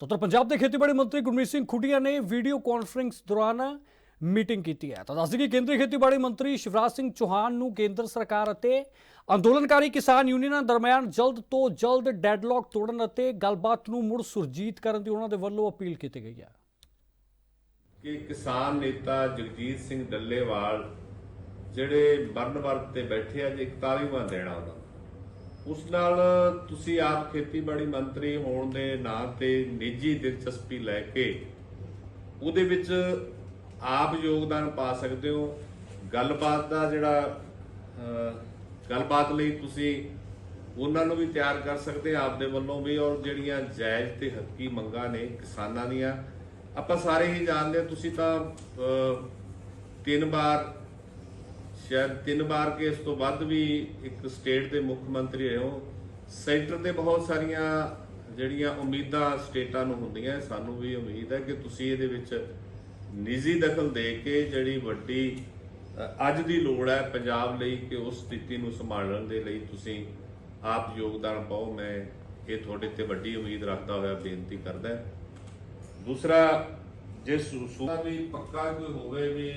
ਤਾਂ ਉੱਤਰ ਪੰਜਾਬ ਦੇ ਖੇਤੀਬਾੜੀ ਮੰਤਰੀ ਗੁਰਮੀਤ ਸਿੰਘ ਖੁੱਡੀਆਂ ਨੇ ਵੀਡੀਓ ਕਾਨਫਰੰਸ ਦੌਰਾਨ ਮੀਟਿੰਗ ਕੀਤੀ ਹੈ। ਤਾਂ ਦੱਸ ਦਈਏ ਕੇਂਦਰੀ ਖੇਤੀਬਾੜੀ ਮੰਤਰੀ ਸ਼ਿਵਰਾਜ ਸਿੰਘ ਚੌਹਾਨ ਨੂੰ ਕੇਂਦਰ ਸਰਕਾਰ ਅਤੇ ਅੰਦੋਲਨਕਾਰੀ ਕਿਸਾਨ ਯੂਨੀਅਨਾਂ ਦਰਮਿਆਨ ਜਲਦ ਤੋਂ ਜਲਦ ਡੈਡਲੌਕ ਤੋੜਨ ਅਤੇ ਗੱਲਬਾਤ ਨੂੰ ਮੁੜ ਸੁਰਜੀਤ ਕਰਨ ਦੀ ਉਹਨਾਂ ਦੇ ਵੱਲੋਂ ਅਪੀਲ ਕੀਤੀ ਗਈ ਹੈ। ਕਿ ਕਿਸਾਨ ਨੇਤਾ ਜਗਜੀਤ ਸਿੰਘ ਡੱਲੇਵਾਲ ਜਿਹੜੇ ਮਰਨ ਵਰਤ ਤੇ ਬੈਠੇ ਆ, ਜੇ 41ਵਾਂ ਦੇਣਾ ਉਹਨਾਂ ਉਸ ਨਾਲ ਤੁਸੀਂ ਆਪ ਖੇਤੀਬਾੜੀ ਮੰਤਰੀ ਹੋਣ ਦੇ ਨਾਂ ਤੇ ਨਿੱਜੀ ਦਿਲਚਸਪੀ ਲੈ ਕੇ ਉਹਦੇ ਵਿੱਚ ਆਪ ਯੋਗਦਾਨ ਪਾ ਸਕਦੇ ਹੋ। ਗੱਲਬਾਤ ਦਾ ਜਿਹੜਾ ਗੱਲਬਾਤ ਲਈ ਤੁਸੀਂ ਉਹਨਾਂ ਨੂੰ ਵੀ ਤਿਆਰ ਕਰ ਸਕਦੇ ਆ ਆਪਦੇ ਵੱਲੋਂ ਵੀ। ਔਰ ਜਿਹੜੀਆਂ ਜਾਇਜ਼ ਤੇ ਹੱਕੀ ਮੰਗਾਂ ਨੇ ਕਿਸਾਨਾਂ ਦੀਆਂ ਆਪਾਂ ਸਾਰੇ ਹੀ ਜਾਣਦੇ ਹਾਂ, ਤੁਸੀਂ ਤਾਂ ਤਿੰਨ ਵਾਰ ਸ਼ਾਇਦ ਤਿੰਨ ਵਾਰ ਕੇ ਇਸ ਤੋਂ ਵੱਧ ਵੀ ਇੱਕ ਸਟੇਟ ਦੇ ਮੁੱਖ ਮੰਤਰੀ ਰਹੇ ਹੋ। ਸੈਂਟਰ ਤੇ ਬਹੁਤ ਸਾਰੀਆਂ ਜਿਹੜੀਆਂ ਉਮੀਦਾਂ ਸਟੇਟਾਂ ਨੂੰ ਹੁੰਦੀਆਂ, ਸਾਨੂੰ ਵੀ ਉਮੀਦ ਹੈ ਕਿ ਤੁਸੀਂ ਇਹਦੇ ਵਿੱਚ ਨਿੱਜੀ ਦਖਲ ਦੇ ਕੇ ਜਿਹੜੀ ਵੱਡੀ ਅੱਜ ਦੀ ਲੋੜ ਹੈ ਪੰਜਾਬ ਲਈ ਕਿ ਉਸ ਸਥਿਤੀ ਨੂੰ ਸੰਭਾਲਣ ਦੇ ਲਈ ਤੁਸੀਂ ਆਪ ਯੋਗਦਾਨ ਪਾਓ। ਮੈਂ ਇਹ ਤੁਹਾਡੇ ਤੇ ਵੱਡੀ ਉਮੀਦ ਰੱਖਦਾ ਹੋਇਆ, ਬੇਨਤੀ ਕਰਦਾ ਦੂਸਰਾ, ਜੇ ਸੂਚਨਾ ਵੀ ਪੱਕਾ ਕੋਈ ਹੋਵੇ ਵੀ